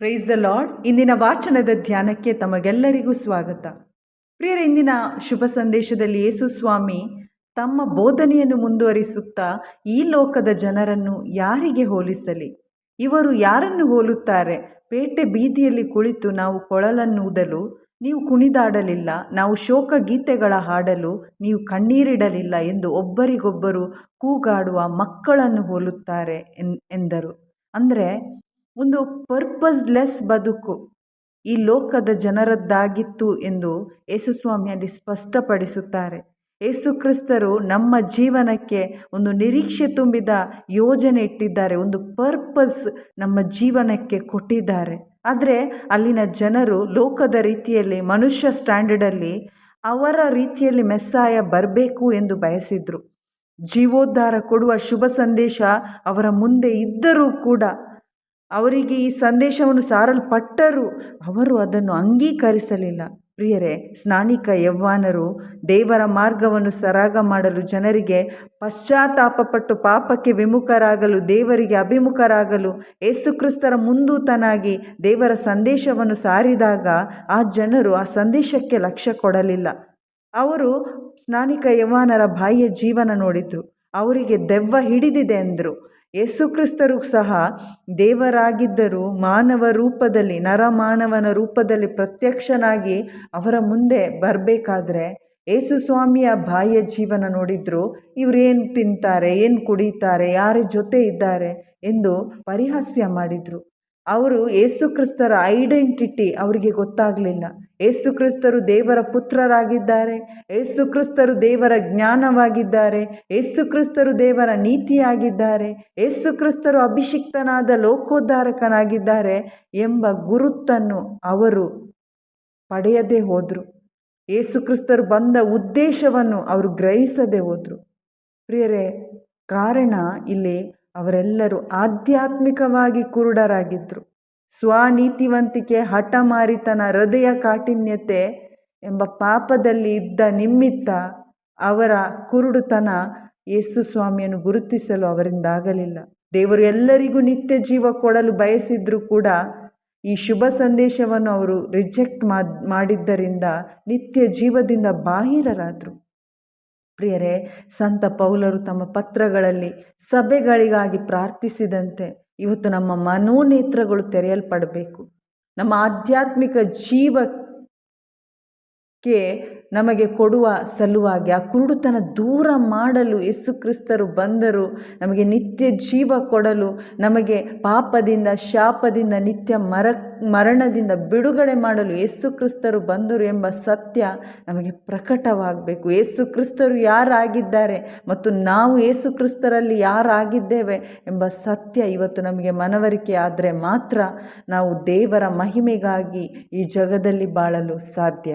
Praise the lord ಇಂದಿನ ವಾಚನದ ಧ್ಯಾನಕ್ಕೆ ತಮಗೆಲ್ಲರಿಗೂ ಸ್ವಾಗತ. ಪ್ರಿಯರ, ಇಂದಿನ ಶುಭ ಸಂದೇಶದಲ್ಲಿ ಯೇಸು ಸ್ವಾಮಿ ತಮ್ಮ ಬೋಧನೆಯನ್ನು ಮುಂದುವರಿಸುತ್ತಾ ಈ ಲೋಕದ ಜನರನ್ನು ಯಾರಿಗೆ ಹೋಲಿಸಲಿ? ಇವರು ಯಾರನ್ನು ಹೋಲುತ್ತಾರೆ? ಪೇಟೆ ಬೀದಿಯಲ್ಲಿ ಕುಳಿತು ನಾವು ಕೊಳಲನ್ನು ಊದಲು ನೀವು ಕುಣಿದಾಡಲಿಲ್ಲ, ನಾವು ಶೋಕ ಗೀತೆಗಳ ಹಾಡಲು, ನೀವು ಕಣ್ಣೀರಿಡಲಿಲ್ಲ ಎಂದು ಒಬ್ಬರಿಗೊಬ್ಬರು ಕೂಗಾಡುವ ಮಕ್ಕಳನ್ನು ಹೋಲುತ್ತಾರೆ ಎಂದರು. ಅಂದರೆ ಒಂದು ಪರ್ಪಸ್ಲೆಸ್ ಬದುಕು ಈ ಲೋಕದ ಜನರದ್ದಾಗಿತ್ತು ಎಂದು ಯೇಸುಸ್ವಾಮಿ ಅಲ್ಲಿ ಸ್ಪಷ್ಟಪಡಿಸುತ್ತಾರೆ. ಯೇಸು ಕ್ರಿಸ್ತರು ನಮ್ಮ ಜೀವನಕ್ಕೆ ಒಂದು ನಿರೀಕ್ಷೆ ತುಂಬಿದ ಯೋಜನೆ ಇಟ್ಟಿದ್ದಾರೆ, ಒಂದು ಪರ್ಪಸ್ ನಮ್ಮ ಜೀವನಕ್ಕೆ ಕೊಟ್ಟಿದ್ದಾರೆ. ಆದರೆ ಅಲ್ಲಿನ ಜನರು ಲೋಕದ ರೀತಿಯಲ್ಲಿ, ಮನುಷ್ಯ ಸ್ಟ್ಯಾಂಡರ್ಡಲ್ಲಿ ಅವರ ರೀತಿಯಲ್ಲಿ ಮೆಸ್ಸಾಯ ಬರಬೇಕು ಎಂದು ಬಯಸಿದರು. ಜೀವೋದ್ಧಾರ ಕೊಡುವ ಶುಭ ಸಂದೇಶ ಅವರ ಮುಂದೆ ಇದ್ದರೂ ಕೂಡ ಅವರಿಗೆ ಈ ಸಂದೇಶವನ್ನು ಸಾರಲ್ಪಟ್ಟರೂ ಅವರು ಅದನ್ನು ಅಂಗೀಕರಿಸಲಿಲ್ಲ. ಪ್ರಿಯರೇ, ಸ್ನಾನಿಕ ಯವ್ವಾನರು ದೇವರ ಮಾರ್ಗವನ್ನು ಸರಾಗ ಮಾಡಲು ಜನರಿಗೆ ಪಶ್ಚಾತ್ತಾಪಪಟ್ಟು ಪಾಪಕ್ಕೆ ವಿಮುಖರಾಗಲು, ದೇವರಿಗೆ ಅಭಿಮುಖರಾಗಲು ಯೇಸುಕ್ರಿಸ್ತರ ಮುಂದೂತನಾಗಿ ದೇವರ ಸಂದೇಶವನ್ನು ಸಾರಿದಾಗ ಆ ಜನರು ಆ ಸಂದೇಶಕ್ಕೆ ಲಕ್ಷ್ಯ ಕೊಡಲಿಲ್ಲ. ಅವರು ಸ್ನಾನಿಕ ಯವ್ವಾನರ ಬಾಯಿಯ ಜೀವನ ನೋಡಿದರು. ಅವರಿಗೆ ದೆವ್ವ ಹಿಡಿದಿದೆ ಎಂದರು ಯೇಸುಕ್ರಿಸ್ತರು ಸಹ ದೇವರಾಗಿದ್ದರೂ ಮಾನವ ರೂಪದಲ್ಲಿ, ನರಮಾನವನ ರೂಪದಲ್ಲಿ ಪ್ರತ್ಯಕ್ಷನಾಗಿ ಅವರ ಮುಂದೆ ಬರಬೇಕಾದ್ರೆ ಯೇಸು ಸ್ವಾಮಿಯ ಬಾಹ್ಯ ಜೀವನ ನೋಡಿದ್ರು ಇವರೇನು ತಿಂತಾರೆ, ಏನು ಕುಡಿತಾರೆ, ಯಾರ ಜೊತೆ ಇದ್ದಾರೆ ಎಂದು ಪರಿಹಾಸ್ಯ ಮಾಡಿದರು. ಅವರು ಏಸುಕ್ರಿಸ್ತರ ಐಡೆಂಟಿಟಿ ಅವರಿಗೆ ಗೊತ್ತಾಗಲಿಲ್ಲ. ಏಸುಕ್ರಿಸ್ತರು ದೇವರ ಪುತ್ರರಾಗಿದ್ದಾರೆ. ಏಸುಕ್ರಿಸ್ತರು ದೇವರ ಜ್ಞಾನವಾಗಿದ್ದಾರೆ. ಯೇಸುಕ್ರಿಸ್ತರು ದೇವರ ನೀತಿಯಾಗಿದ್ದಾರೆ. ಏಸುಕ್ರಿಸ್ತರು ಅಭಿಷಿಕ್ತನಾದ ಲೋಕೋದ್ಧಾರಕನಾಗಿದ್ದಾರೆ ಎಂಬ ಗುರುತನ್ನು ಅವರು ಪಡೆಯದೇ ಹೋದರು. ಏಸುಕ್ರಿಸ್ತರು ಬಂದ ಉದ್ದೇಶವನ್ನು ಅವರು ಗ್ರಹಿಸದೆ ಹೋದರು. ಪ್ರಿಯರೇ, ಕಾರಣ ಇಲ್ಲಿ ಅವರೆಲ್ಲರೂ ಆಧ್ಯಾತ್ಮಿಕವಾಗಿ ಕುರುಡರಾಗಿದ್ದರು ಸ್ವನೀತಿವಂತಿಕೆ ಹಠಮಾರಿತನ ಹೃದಯ ಕಾಠಿನ್ಯತೆ ಎಂಬ ಪಾಪದಲ್ಲಿ ಇದ್ದ ನಿಮಿತ್ತ ಅವರ ಕುರುಡುತನ ಯೇಸು ಸ್ವಾಮಿಯನ್ನು ಗುರುತಿಸಲು ಅವರಿಂದ ಆಗಲಿಲ್ಲ ದೇವರು ಎಲ್ಲರಿಗೂ ನಿತ್ಯ ಜೀವ ಕೊಡಲು ಬಯಸಿದ್ರೂ ಕೂಡ ಈ ಶುಭ ಸಂದೇಶವನ್ನು ಅವರು ರಿಜೆಕ್ಟ್ ಮಾಡಿದ್ದರಿಂದ ನಿತ್ಯ ಜೀವದಿಂದ ಬಾಹಿರರಾದರು. ಪ್ರಿಯರೇ ಸಂತ ಪೌಲರು ತಮ್ಮ ಪತ್ರಗಳಲ್ಲಿ ಸಭೆಗಳಿಗಾಗಿ ಪ್ರಾರ್ಥಿಸಿದಂತೆ ಇವತ್ತು ನಮ್ಮ ಮನೋನೇತ್ರಗಳು ತೆರೆಯಲ್ಪಡಬೇಕು. ನಮ್ಮ ಆಧ್ಯಾತ್ಮಿಕ ಜೀವಕ್ಕೆ ನಮಗೆ ಕೊಡುವ ಸಲುವಾಗಿ, ಆ ಕುರುಡುತನ ದೂರ ಮಾಡಲು ಯೇಸು ಕ್ರಿಸ್ತರು ಬಂದರು. ನಮಗೆ ನಿತ್ಯ ಜೀವ ಕೊಡಲು, ನಮಗೆ ಪಾಪದಿಂದ, ಶಾಪದಿಂದ, ನಿತ್ಯ ಮರ, ಮರಣದಿಂದ ಬಿಡುಗಡೆ ಮಾಡಲು ಯೇಸು ಕ್ರಿಸ್ತರು ಬಂದರು ಎಂಬ ಸತ್ಯ ನಮಗೆ ಪ್ರಕಟವಾಗಬೇಕು. ಯೇಸು ಕ್ರಿಸ್ತರು ಯಾರಾಗಿದ್ದಾರೆ ಮತ್ತು ನಾವು ಯೇಸು ಕ್ರಿಸ್ತರಲ್ಲಿ ಯಾರಾಗಿದ್ದೇವೆ ಎಂಬ ಸತ್ಯ ಇವತ್ತು ನಮಗೆ ಮನವರಿಕೆ ಆದರೆ ಮಾತ್ರ ನಾವು ದೇವರ ಮಹಿಮೆಗಾಗಿ ಈ ಜಗದಲ್ಲಿ ಬಾಳಲು ಸಾಧ್ಯ.